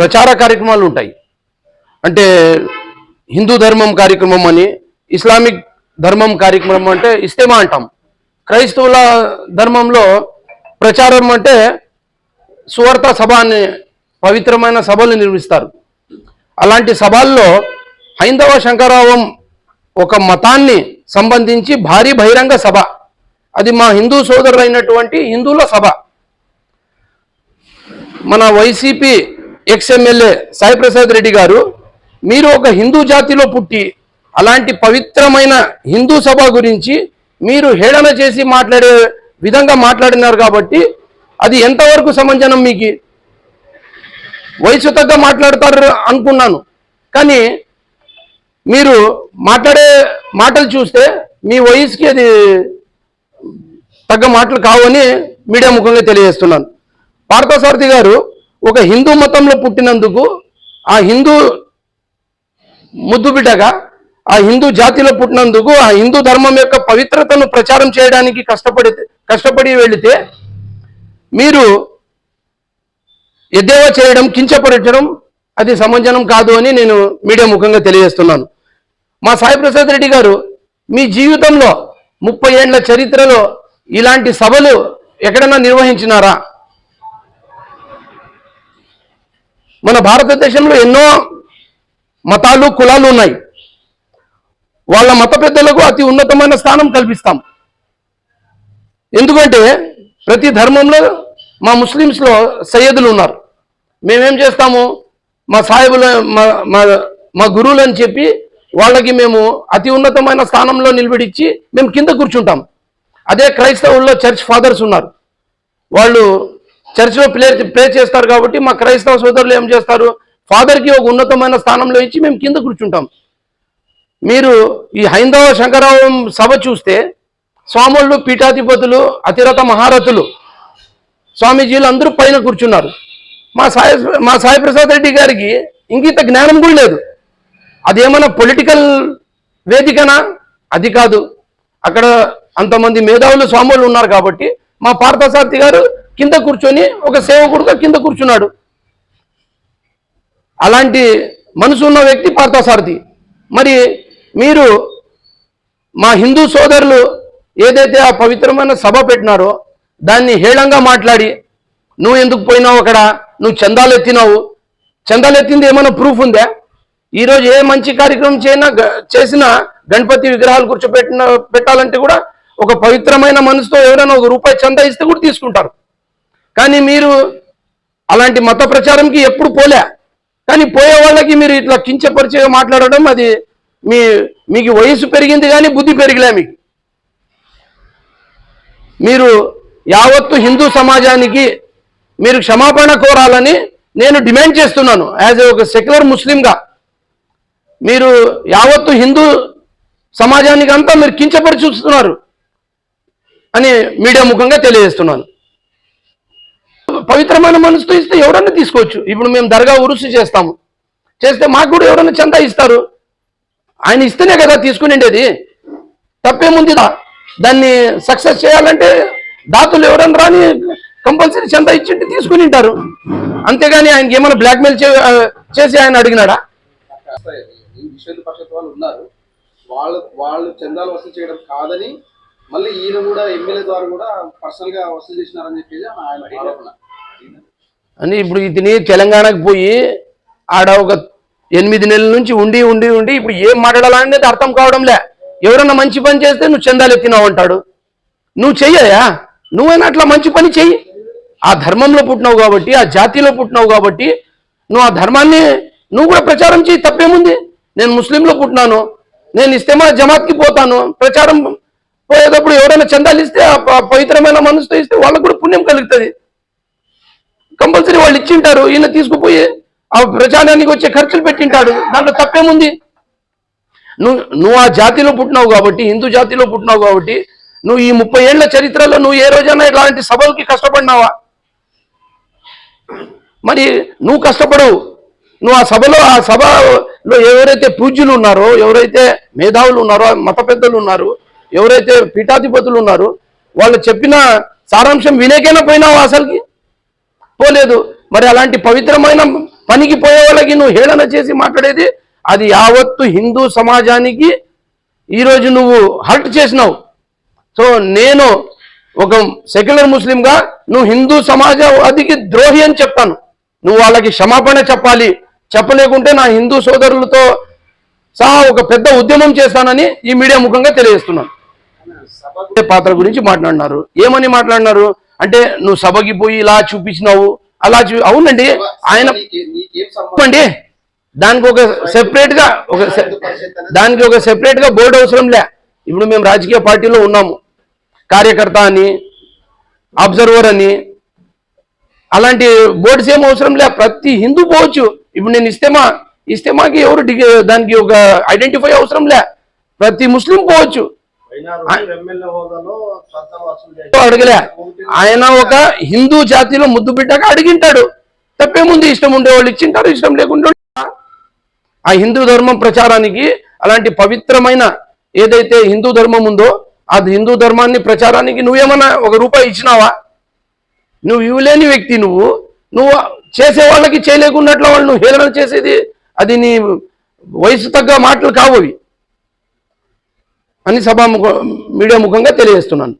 ప్రచార కార్యక్రమాలు ఉంటాయి. అంటే హిందూ ధర్మం కార్యక్రమం అని ఇస్లామిక్ ధర్మం కార్యక్రమం అంటే ఇస్తేమా అంటాం. క్రైస్తవుల ధర్మంలో ప్రచారం అంటే సువార్త సభ అనే పవిత్రమైన సభలు నిర్మిస్తారు. అలాంటి సభల్లో హైందవ శంకరావం ఒక మతాన్ని సంబంధించి భారీ బహిరంగ సభ. అది మా హిందూ సోదరులైనటువంటి హిందువుల సభ. మన YCP ex MLA Sai Prasad Reddy గారు మీరు ఒక హిందూ జాతిలో పుట్టి అలాంటి పవిత్రమైన హిందూ సభ గురించి మీరు హేళన చేసి మాట్లాడే విధంగా మాట్లాడినారు కాబట్టి అది ఎంతవరకు సమంజనం మీకు? వయసు తగ్గ మాట్లాడతారు అనుకున్నాను. కానీ మీరు మాట్లాడే మాటలు చూస్తే మీ వయసుకి అది తగ్గ మాటలు కావని మీడియా ముఖంగా తెలియజేస్తున్నాను. పార్థసారథి గారు ఒక హిందూ మతంలో పుట్టినందుకు ఆ హిందూ ముద్దు బిడ్డగా ఆ హిందూ జాతిలో పుట్టినందుకు ఆ హిందూ ధర్మం యొక్క పవిత్రతను ప్రచారం చేయడానికి కష్టపడి కష్టపడి వెళితే మీరు ఎద్దేవా చేయడం కించపరచడం అది సమంజనం కాదు అని నేను మీడియా ముఖంగా తెలియజేస్తున్నాను. మా సాయి ప్రసాద్ రెడ్డి గారు మీ జీవితంలో ముప్పై ఏండ్ల చరిత్రలో ఇలాంటి సభలు ఎక్కడైనా నిర్వహించినారా? మన భారతదేశంలో ఎన్నో మతాలు కులాలు ఉన్నాయి. వాళ్ళ మత పెద్దలకు అతి ఉన్నతమైన స్థానం కల్పిస్తాం. ఎందుకంటే ప్రతి ధర్మంలో మా ముస్లిమ్స్లో సయ్యదులు ఉన్నారు. మేమేం చేస్తాము? మా సాహిబుల మా మా మా గురువులు అని చెప్పి వాళ్ళకి మేము అతి ఉన్నతమైన స్థానంలో నిలబడిచ్చి మేము కింద కూర్చుంటాం. అదే క్రైస్తవుల్లో చర్చ్ ఫాదర్స్ ఉన్నారు. వాళ్ళు చర్చిలో ప్లే ప్రే చేస్తారు కాబట్టి మా క్రైస్తవ సోదరులు ఏం చేస్తారు? ఫాదర్కి ఒక ఉన్నతమైన స్థానంలో ఇచ్చి మేము కింద కూర్చుంటాం. మీరు ఈ హైందవ శంకరావం సభ చూస్తే స్వాములు పీఠాధిపతులు అతిరథ మహారథులు స్వామీజీలు అందరూ పైన కూర్చున్నారు. మా సాయి మా సాయి ప్రసాద్ రెడ్డి గారికి ఇంకిత జ్ఞానం కూడా లేదు. అదేమన్నా పొలిటికల్ వేదికనా? అది కాదు. అక్కడ అంతమంది మేధావులు స్వాములు ఉన్నారు కాబట్టి మా పార్థసారథి గారు కింద కూర్చొని ఒక సేవకుడుగా కింద కూర్చున్నాడు. అలాంటి మనసు ఉన్న వ్యక్తి పార్థసారథి. మరి మీరు మా హిందూ సోదరులు ఏదైతే ఆ పవిత్రమైన సభ పెట్టినారో దాన్ని హేళంగా మాట్లాడి నువ్వు ఎందుకు పోయినావు అక్కడ? నువ్వు చందాలు ఎత్తినావు. చందాలు ఎత్తింది ఏమైనా ప్రూఫ్ ఉందా? ఈరోజు ఏ మంచి కార్యక్రమం చేయనా చేసినా గణపతి విగ్రహాలు కూర్చోబెట్టిన పెట్టాలంటే కూడా ఒక పవిత్రమైన మనసుతో ఎవరైనా ఒక రూపాయి చందా ఇస్తే కూడా తీసుకుంటారు. కానీ మీరు అలాంటి మత ప్రచారంకి ఎప్పుడు పోలే. కానీ పోయే వాళ్ళకి మీరు ఇట్లా కించపరిచే మాట్లాడడం అది మీ మీకు వయసు పెరిగింది కానీ బుద్ధి పెరిగిలే మీకు. మీరు యావత్తు హిందూ సమాజానికి మీరు క్షమాపణ కోరాలని నేను డిమాండ్ చేస్తున్నాను. యాజ్ ఒక సెక్యులర్ ముస్లింగా. మీరు యావత్తు హిందూ సమాజానికి అంతా మీరు కించపరిచూస్తున్నారు అని మీడియా ముఖంగా తెలియజేస్తున్నాను. పవిత్రమైన మనసుతో ఇస్తే ఎవరన్నా తీసుకోవచ్చు. ఇప్పుడు మేము దర్గా ఉరుసు చేస్తాము. చేస్తే మాకు కూడా ఎవరైనా చందా ఇస్తారు? ఆయన ఇస్తేనే కదా తీసుకునిండేది తప్పేముంది దా- దాన్ని సక్సెస్ చేయాలంటే దాతలు ఎవరైనా రాని కంపల్సరీ చందా ఇచ్చింటే తీసుకుని ఉంటారు. అంతేగాని ఆయనకి ఏమైనా బ్లాక్మెయిల్ చేసి ఆయన అడిగినాడా? పరిషత్ వాళ్ళు ఉన్నారు. వాళ్ళు వాళ్ళు చందాలు వసూలు చేయడం కాదని మళ్ళీ ఈయన కూడా ఎమ్మెల్యే ద్వారా కూడా పర్సనల్గా వసూలు చేసినారని చెప్పేసి ఆయన ఆరోపణ. అని ఇప్పుడు ఇతని తెలంగాణకు పోయి ఆడ ఒక ఎనిమిది నెలల నుంచి ఉండి ఉండి ఉండి ఇప్పుడు ఏం మాట్లాడాలనేది అర్థం కావడంలే. ఎవరన్నా మంచి పని చేస్తే నువ్వు చందాలు ఎత్తినావు అంటాడు. నువ్వు చెయ్యయా నువ్వైనా అట్లా మంచి పని చెయ్యి. ఆ ధర్మంలో పుట్టినావు కాబట్టి ఆ జాతిలో పుట్టినావు కాబట్టి నువ్వు ఆ ధర్మాన్ని నువ్వు కూడా ప్రచారం చేయి తప్పేముంది? నేను ముస్లింలో పుట్టినాను. నేను ఇస్తేమా జమాత్కి పోతాను. ప్రచారం పోయేటప్పుడు ఎవరైనా చందాలు ఇస్తే ఆ పవిత్రమైన మనసుతో ఇస్తే వాళ్ళకు కూడా పుణ్యం కలుగుతుంది. కంపల్సరీ వాళ్ళు ఇచ్చింటారు ఈయన తీసుకుపోయి ఆ ప్రచారానికి వచ్చే ఖర్చులు పెట్టింటాడు. దాంట్లో తప్పేముంది? నువ్వు నువ్వు ఆ జాతిలో పుట్టినావు కాబట్టి హిందూ జాతిలో పుట్టినావు కాబట్టి నువ్వు ఈ ముప్పై ఏళ్ళ చరిత్రలో నువ్వు ఏ రోజైనా ఇలాంటి సభలకి కష్టపడినావా? మరి నువ్వు కష్టపడవు నువ్వు ఆ సభలో ఆ సభలో ఎవరైతే పూజ్యులు ఉన్నారో ఎవరైతే మేధావులు ఉన్నారో మత పెద్దలు ఉన్నారు ఎవరైతే పీఠాధిపతులు ఉన్నారో వాళ్ళు చెప్పిన సారాంశం వినేకైనా పోయినావా అసలుకి? పోలేదు మరి అలాంటి పవిత్రమైన పనికి పోయే వాళ్ళకి నువ్వు హేళన చేసి మాట్లాడేది? అది యావత్తు హిందూ సమాజానికి ఈరోజు నువ్వు హర్ట్ చేసినావు. సో నేను ఒక సెక్యులర్ ముస్లింగా నువ్వు హిందూ సమాజవాదికి ద్రోహి అని చెప్తాను. నువ్వు వాళ్ళకి క్షమాపణ చెప్పాలి. చెప్పలేకుంటే నా హిందూ సోదరులతో సహా ఒక పెద్ద ఉద్యమం చేస్తానని ఈ మీడియా ముఖంగా తెలియజేస్తున్నాను. పాత్ర గురించి మాట్లాడినారు? ఏమని మాట్లాడినారు? అంటే నువ్వు సభకి పోయి ఇలా చూపించినావు అలా చూ అవునండి ఆయన అండి దానికి ఒక సెపరేట్గా ఒక దానికి ఒక సెపరేట్గా బోర్డు అవసరం లే. ఇప్పుడు మేము రాజకీయ పార్టీలో ఉన్నాము. కార్యకర్త అని అబ్జర్వర్ అని అలాంటి బోర్డ్స్ ఏం అవసరం లే. ప్రతి హిందూ పోవచ్చు. ఇప్పుడు నేను ఇస్తేమా ఇస్తేమాకి ఎవరు దానికి ఒక ఐడెంటిఫై అవసరం లే. ప్రతి ముస్లిం పోవచ్చు. అడగలే? ఆయన ఒక హిందూ జాతిలో ముద్దు బిడ్డగా అడిగింటాడు. తప్పేముంది ఇష్టం ఉండే వాళ్ళు ఇచ్చింటారు ఇష్టం లేకుండా ఆ హిందూ ధర్మం ప్రచారానికి అలాంటి పవిత్రమైన ఏదైతే హిందూ ధర్మం ఉందో ఆ హిందూ ధర్మాన్ని ప్రచారానికి నువ్వేమన్నా ఒక రూపాయి ఇచ్చినావా? నువ్వు ఇవ్వలేని వ్యక్తి నువ్వు. నువ్వు చేసే వాళ్ళకి చేయలేకున్నట్లు వాళ్ళు నువ్వు హేళన చేసేది అది నీ వయసు తగ్గ మాటలు కావు అవి. అని సభా ముఖ మీడియా ముఖంగా తెలియజేస్తున్నాను.